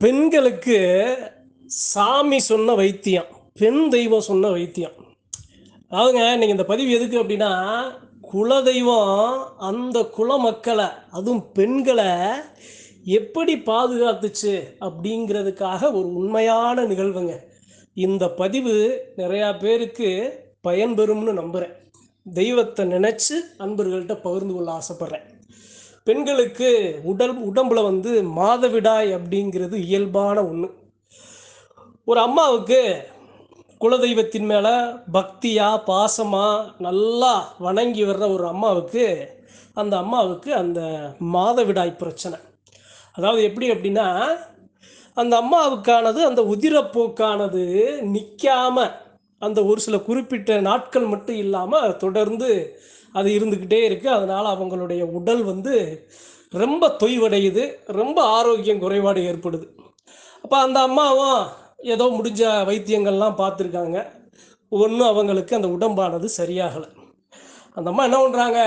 பெண்களுக்கு சாமி சொன்ன வைத்தியம் பெண் தெய்வம் சொன்ன வைத்தியம். அதாவதுங்க நீங்கள் இந்த பதிவு எதுக்கு அப்படின்னா குல தெய்வம் அந்த குல மக்களை அதுவும் பெண்களை எப்படி பாதுகாத்துச்சு அப்படிங்கிறதுக்காக ஒரு உண்மையான நிகழ்வுங்க. இந்த பதிவு நிறையா பேருக்கு பயன்பெறும்னு நம்புகிறேன் தெய்வத்தை நினச்சி அன்பர்கள்ட்ட பகிர்ந்து கொள்ள ஆசைப்பட்றேன். பெண்களுக்கு உடல் உடம்புல வந்து மாதவிடாய் அப்படிங்கிறது இயல்பான ஒன்று ஒரு அம்மாவுக்கு குலதெய்வத்தின் மேலே பக்தியாக பாசமாக நல்லா வணங்கி வர்ற ஒரு அம்மாவுக்கு அந்த அம்மாவுக்கு அந்த மாதவிடாய் பிரச்சனை. அதாவது எப்படி அப்படின்னா அந்த அம்மாவுக்கானது அந்த உதிரப்போக்கானது நிற்காமல் அந்த ஒரு சில குறிப்பிட்ட நாட்கள் மட்டும் இல்லாமல் தொடர்ந்து அது இருந்துக்கிட்டே இருக்குது அதனால் அவங்களுடைய உடல் வந்து ரொம்ப தொய்வடையுது. ரொம்ப ஆரோக்கியம் குறைபாடு ஏற்படுது. அப்போ அந்த அம்மாவும் ஏதோ முடிஞ்ச வைத்தியங்கள்லாம் பார்த்துருக்காங்க. ஒன்றும் அவங்களுக்கு அந்த உடம்பானது சரியாகலை. அந்த அம்மா என்ன பண்ணுறாங்க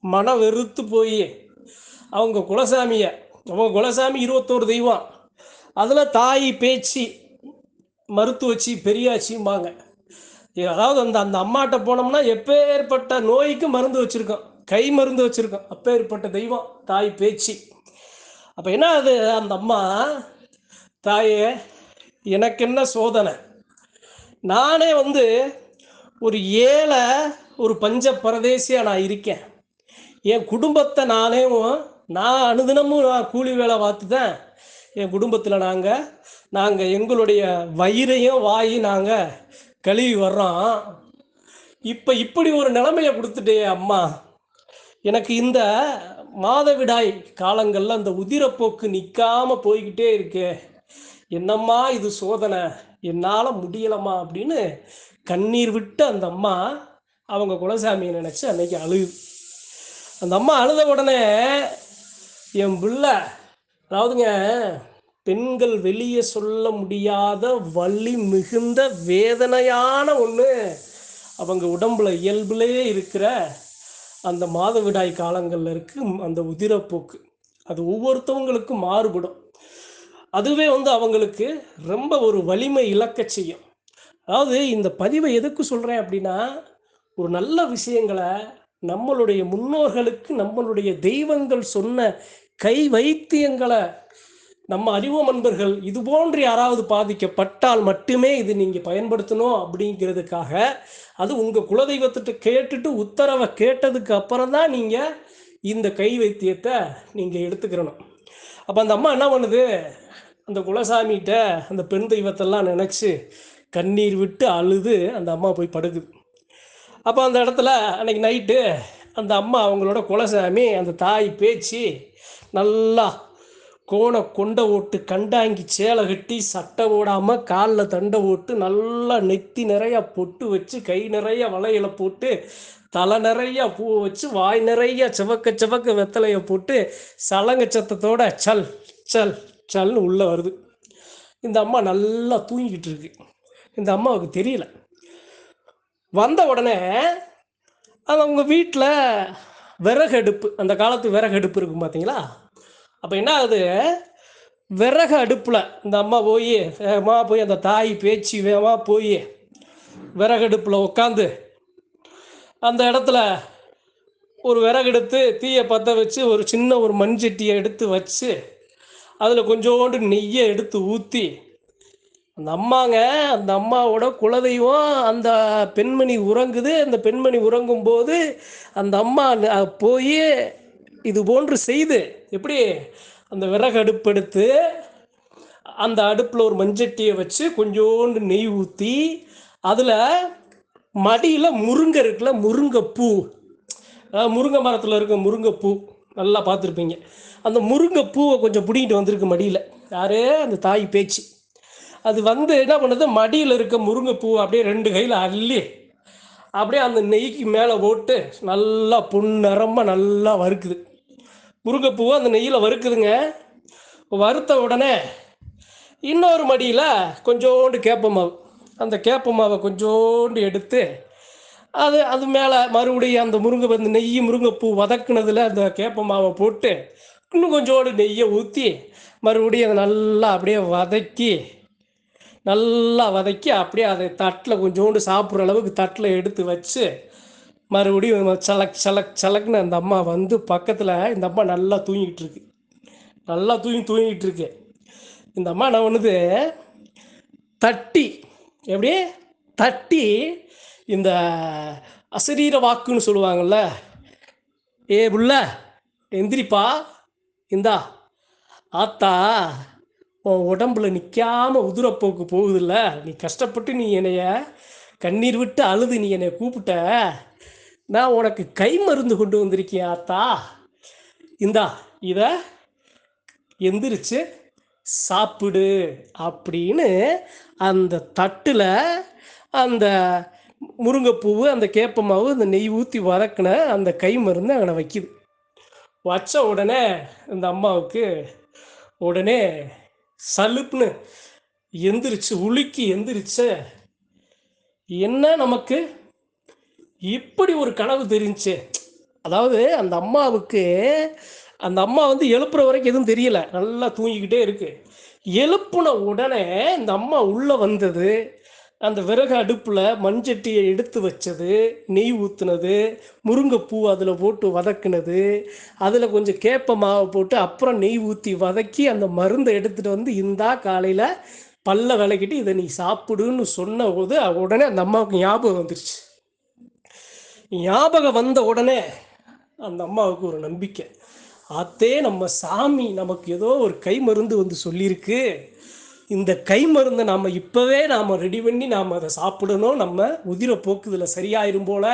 மன வெறுத்து போய் அவங்க குலசாமியை அவங்க குலசாமி இருபத்தோரு தெய்வம். அதில் தாய் பேச்சு மருத்துவச்சி பெரியாச்சிம்பாங்க. அதாவது அந்த அந்த அம்மாட்ட போனோம்னா எப்பேற்பட்ட நோய்க்கு மருந்து வச்சுருக்கோம். கை மருந்து வச்சுருக்கோம். அப்பேற்பட்ட தெய்வம் தாய் பேச்சு. அப்போ என்ன அது? அந்த அம்மா தாயே எனக்கு என்ன சோதனை? நானே வந்து ஒரு ஏழை ஒரு பஞ்ச பரதேசியாக நான் இருக்கேன். என் குடும்பத்தை நானேவும் நான் அனுதினமும் நான் கூலி வேலை பார்த்து தான் என் குடும்பத்தில் நாங்கள் நாங்கள் எங்களுடைய வயிறையும் வாயி நாங்கள் கழுவி வர்றோம். இப்போ இப்படி ஒரு நிலைமையை கொடுத்துட்டே அம்மா. எனக்கு இந்த மாதவிடாய் காலங்களில் அந்த உதிரப்போக்கு நிற்காம போய்கிட்டே இருக்கே. என்னம்மா இது சோதனை? என்னால் முடியலம்மா அப்படின்னு கண்ணீர் விட்டு அந்த அம்மா அவங்க குலசாமியை நினச்சி அன்னைக்கு அழுகுது அந்த அம்மா அழுத உடனே என் பிள்ளை அதாவதுங்க பெண்கள் வெளியே சொல்ல முடியாத வலி மிகுந்த வேதனையான ஒன்று அவங்க உடம்புல இயல்புலேயே இருக்கிற அந்த மாதவிடாய் காலங்களில் இருக்கு அந்த உதிரப்போக்கு. அது ஒவ்வொருத்தவங்களுக்கும் மாறுபடும். அதுவே வந்து அவங்களுக்கு ரொம்ப ஒரு வலிமை இழக்க செய்யும். அதாவது இந்த பதிவை எதுக்கு சொல்கிறேன் அப்படின்னா ஒரு நல்ல விஷயங்களை நம்மளுடைய முன்னோர்களுக்கு நம்மளுடைய தெய்வங்கள் சொன்ன கை வைத்தியங்களை நம்ம அறிவோம் நண்பர்கள் இது போன்று யாராவது பாதிக்கப்பட்டால் மட்டுமே இது நீங்கள் பயன்படுத்தணும் அப்படிங்கிறதுக்காக அது உங்கள் குலதெய்வத்திட்ட கேட்டுட்டு உத்தரவை கேட்டதுக்கு அப்புறம் தான் நீங்கள் இந்த கை வைத்தியத்தை நீங்கள் எடுத்துக்கிறணும். அப்போ அந்த அம்மா என்ன பண்ணுது? அந்த குலசாமிகிட்ட அந்த பெண் தெய்வத்தெல்லாம் நினச்சி கண்ணீர் விட்டு அழுது அந்த அம்மா போய் படுக்குது. அப்போ அந்த இடத்துல அன்னைக்கு நைட்டு அந்த அம்மா அவங்களோட குலசாமி அந்த தாய் பேச்சு நல்லா கோண கொண்டை ஓட்டு கண்டாங்கி சேலை கட்டி சட்டை ஓடாமல் காலில் தண்டை ஓட்டு நல்லா நெத்தி நிறையா பொட்டு வச்சு கை நிறைய வளையலை போட்டு தலை நிறைய பூ வச்சு வாய் நிறைய சிவக்க சிவக்க வெத்தலையை போட்டு சலங்க சத்தத்தோட சல் சல் சல்னு உள்ளே வருது. இந்த அம்மா நல்லா தூங்கிக்கிட்டு இருக்கு. இந்த அம்மாவுக்கு தெரியல. வந்த உடனே அது அவங்க வீட்டில் விறகு அடுப்பு அந்த காலத்து விறகு அடுப்பு இருக்கும் பார்த்தீங்களா அப்போ என்ன ஆகுது விறகு அடுப்பில் இந்த அம்மா போய் வேகமாக போய் அந்த தாய் பேச்சு வேகமாக போய் விறகு அடுப்பில் உட்காந்து அந்த இடத்துல ஒரு விறகு எடுத்து தீயை பற்ற வச்சு ஒரு சின்ன ஒரு மண் சட்டியை எடுத்து வச்சு அதில் கொஞ்சோண்டு நெய்யை எடுத்து ஊற்றி அந்த அம்மாங்க அந்த அம்மாவோட குலதெய்வம் அந்த பெண்மணி உறங்குது. அந்த பெண்மணி உறங்கும் போது அந்த அம்மா போய் இது போன்று செய்து எப்படி? அந்த விறகு அடுப்படுத்து அந்த அடுப்பில் ஒரு மஞ்சட்டியை வச்சு கொஞ்சோண்டு நெய் ஊற்றி அதில் மடியில் முருங்கை இருக்குல்ல முருங்கைப்பூ. முருங்கை மரத்தில் இருக்க முருங்கைப்பூ நல்லா பார்த்துருப்பீங்க. அந்த முருங்கைப்பூவை கொஞ்சம் பிடிங்கிட்டு வந்திருக்கு மடியில். யார்? அந்த தாய் பேச்சு. அது வந்து என்ன பண்ணுது? மடியில் இருக்க முருங்கைப்பூவை அப்படியே ரெண்டு கையில் அள்ளி அப்படியே அந்த நெய்க்கு மேலே போட்டு நல்லா புன்னரமாக நல்லா வறுக்குது. முருங்கைப்பூவை அந்த நெய்யில் வறுக்குதுங்க. வறுத்த உடனே இன்னொரு மடியில் கொஞ்சோண்டு கேப்ப மாவு. அந்த கேப்ப மாவை கொஞ்சோண்டு எடுத்து அது அது மேலே மறுபடியும் அந்த முருங்கை அந்த நெய் முருங்கைப்பூ வதக்குனதில் அந்த கேப்ப மாவை போட்டு இன்னும் கொஞ்சோண்டு நெய்யை ஊற்றி மறுபடியும் அதை நல்லா அப்படியே வதக்கி நல்லா வதக்கி அப்படியே அதை தட்டில் கொஞ்சோண்டு சாப்பிட்ற அளவுக்கு தட்டில் எடுத்து வச்சு மறுபடியும் சலக் சலக் சலக்னு அந்த அம்மா வந்து பக்கத்தில் இந்த அம்மா நல்லா தூங்கிக்கிட்டு இருக்கு. நல்லா தூங்கி தூங்கிக்கிட்டு இருக்கு. இந்த அம்மா என்ன பண்ணுது? தட்டி எப்படி? தட்டி இந்த அசரீர வாக்குன்னு சொல்லுவாங்கள்ல ஏ புள்ள எந்திரிப்பா. இந்தா. ஆத்தா உன் உடம்புல நிற்காம உதிரப்போக்கு போகுதில்ல? நீ கஷ்டப்பட்டு நீ என்னைய கண்ணீர் விட்டு அழுது நீ என்னை கூப்பிட்ட. நான் உனக்கு கை மருந்து கொண்டு வந்திருக்கேன் ஆத்தா இந்தா இதை எந்திரிச்சு சாப்பிடு அப்படின்னு அந்த தட்டில் அந்த முருங்கைப்பூவு அந்த கேப்பமாவு அந்த நெய் ஊற்றி வதக்கின அந்த கை மருந்து அங்கே வைக்குது. வச்ச உடனே இந்த அம்மாவுக்கு உடனே சலுப்புன்னு எந்திரிச்சு உலுக்கி எந்திரிச்சு என்ன நமக்கு? இப்படி ஒரு கனவு தெரிஞ்சு அதாவது அந்த அம்மாவுக்கு அந்த அம்மா வந்து எழுப்புற வரைக்கும் எதுவும் தெரியல. நல்லா தூங்கிக்கிட்டே இருக்கு. எழுப்புன உடனே இந்த அம்மா உள்ளே வந்தது. அந்த விறகு அடுப்பில் மண்சட்டியை எடுத்து வச்சது. நெய் ஊற்றுனது முருங்கைப்பூ அதில் போட்டு வதக்குனது. அதில் கொஞ்சம் கேப்ப மாவை போட்டு அப்புறம் நெய் ஊற்றி வதக்கி அந்த மருந்தை எடுத்துகிட்டு வந்து இந்தா காலையில் பல்ல விளக்கிட்டு இதை நீ சாப்பிடுன்னு சொன்ன போது உடனே அந்த அம்மாவுக்கு ஞாபகம் வந்துருச்சு. ஞாபகம் வந்த உடனே அந்த அம்மாவுக்கு ஒரு நம்பிக்கை. ஆத்தே நம்ம சாமி நமக்கு ஏதோ ஒரு கை மருந்து வந்து சொல்லியிருக்கு. இந்த கை மருந்தை நாம் இப்போவே நாம் ரெடி பண்ணி நாம் அதை சாப்பிடணும். நம்ம உதிர போக்குதில் சரியாயிரும் போல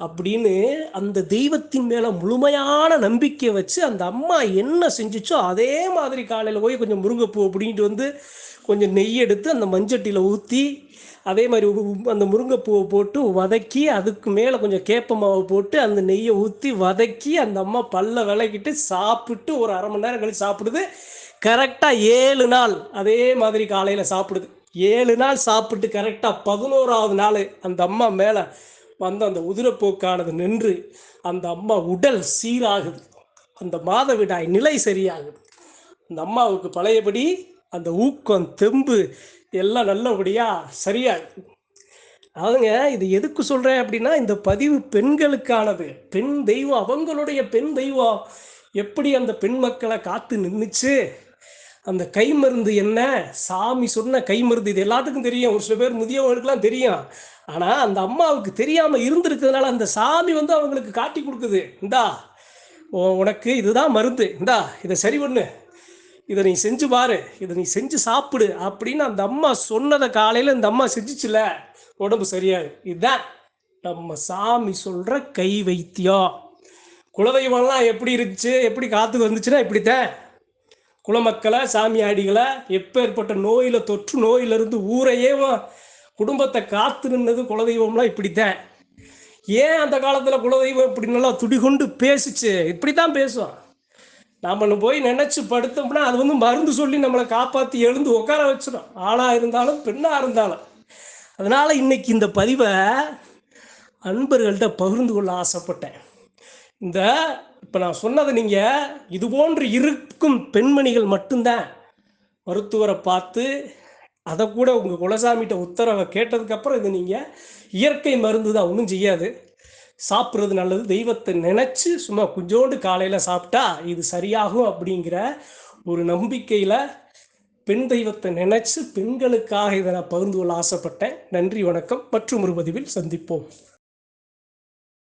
அப்படின்னு அந்த தெய்வத்தின் மேலே முழுமையான நம்பிக்கை வச்சு அந்த அம்மா என்ன செஞ்சுச்சோ அதே மாதிரி காலையில் போய் கொஞ்சம் முருங்கைப்பூ அப்படின்ட்டு வந்து கொஞ்சம் நெய் எடுத்து அந்த மஞ்சட்டியில் ஊற்றி அதே மாதிரி அந்த முருங்கைப்பூவை போட்டு வதக்கி அதுக்கு மேலே கொஞ்சம் கேப்ப மாவை போட்டு அந்த நெய்யை ஊற்றி வதக்கி அந்த அம்மா பல்ல விளக்கிட்டு சாப்பிட்டு ஒரு அரை மணி நேரம் கழிச்சு சாப்பிடுது. கரெக்டாக ஏழு நாள் அதே மாதிரி காலையில் சாப்பிடுது. ஏழு நாள் சாப்பிட்டு கரெக்டாக பதினோராவது நாள் அந்த அம்மா மேலே வந்த அந்த உதிரப்போக்கானது நின்று அந்த அம்மா உடல் சீராகுது. அந்த மாதவிடாய் நிலை சரியாகுது. அந்த அம்மாவுக்கு பழையபடி அந்த ஊக்கம் தெம்பு எல்லாம் நல்லபடியாக சரியாகுது அவங்க இது எதுக்கு சொல்கிறேன் அப்படின்னா இந்த பதிவு பெண்களுக்கானது. பெண் தெய்வம் அவங்களுடைய பெண் தெய்வம். எப்படி அந்த பெண் மக்களை காத்து நின்றுச்சு அந்த கை மருந்து என்ன? சாமி சொன்ன கை மருந்து இது எல்லாத்துக்கும் தெரியும். ஒரு சில பேர் முதியவங்களுக்குலாம் தெரியும். ஆனால் அந்த அம்மாவுக்கு தெரியாமல் இருந்திருக்கிறதுனால அந்த சாமி வந்து அவங்களுக்கு காட்டி கொடுக்குது. இந்தா உனக்கு இதுதான் மருந்து. இந்தா இதை சரி பண்ணு. இதை நீ செஞ்சு பாரு இதை நீ செஞ்சு சாப்பிடு அப்படின்னு அந்த அம்மா சொன்னதை காலையில் இந்த அம்மா செஞ்சிச்சுல. உடம்பு சரியாது இதுதான் நம்ம சாமி சொல்கிற கை வைத்தியம். குலதெய்வம்லாம் எப்படி இருந்துச்சு எப்படி காத்து வந்துச்சுன்னா இப்படித்தான். குலமக்களை சாமியாடிகளை எப்பேற்பட்ட நோயில் தொற்று நோயிலிருந்து ஊரையே குடும்பத்தை காத்து நின்னது குலதெய்வம்லாம் இப்படித்தான். ஏன் அந்த காலத்தில் குலதெய்வம் இப்படி நல்லா துடிகொண்டு பேசிச்சு? இப்படி தான் பேசுவோம் நம்மளை போய் நினச்சி படுத்தோம்னா அது வந்து மருந்து சொல்லி நம்மளை காப்பாற்றி எழுந்து உட்கார வச்சிடும் ஆளாக இருந்தாலும் பெண்ணாக இருந்தாலும். அதனால் இன்னைக்கு இந்த பதிவை அன்பர்கள்ட்ட பகிர்ந்து கொள்ள ஆசைப்பட்டேன். இந்த இப்போ நான் சொன்னதை நீங்கள் இது போன்று இருக்கும் பெண்மணிகள் மட்டும்தான் மருத்துவரை பார்த்து அதை கூட உங்கள் குலசாமிகிட்ட உத்தரவை கேட்டதுக்கப்புறம் இது நீங்கள் இயற்கை மருந்து தான் ஒன்றும் செய்யாது. சாப்பிட்றது நல்லது. தெய்வத்தை நினச்சி சும்மா கொஞ்சோண்டு காலையில் சாப்பிட்டா இது சரியாகும் அப்படிங்கிற ஒரு நம்பிக்கையில் பெண் தெய்வத்தை நினச்சி பெண்களுக்காக இதை நான் பகிர்ந்து கொள்ள ஆசைப்பட்டேன். நன்றி வணக்கம். மற்றும் ஒரு பதிவில் சந்திப்போம்.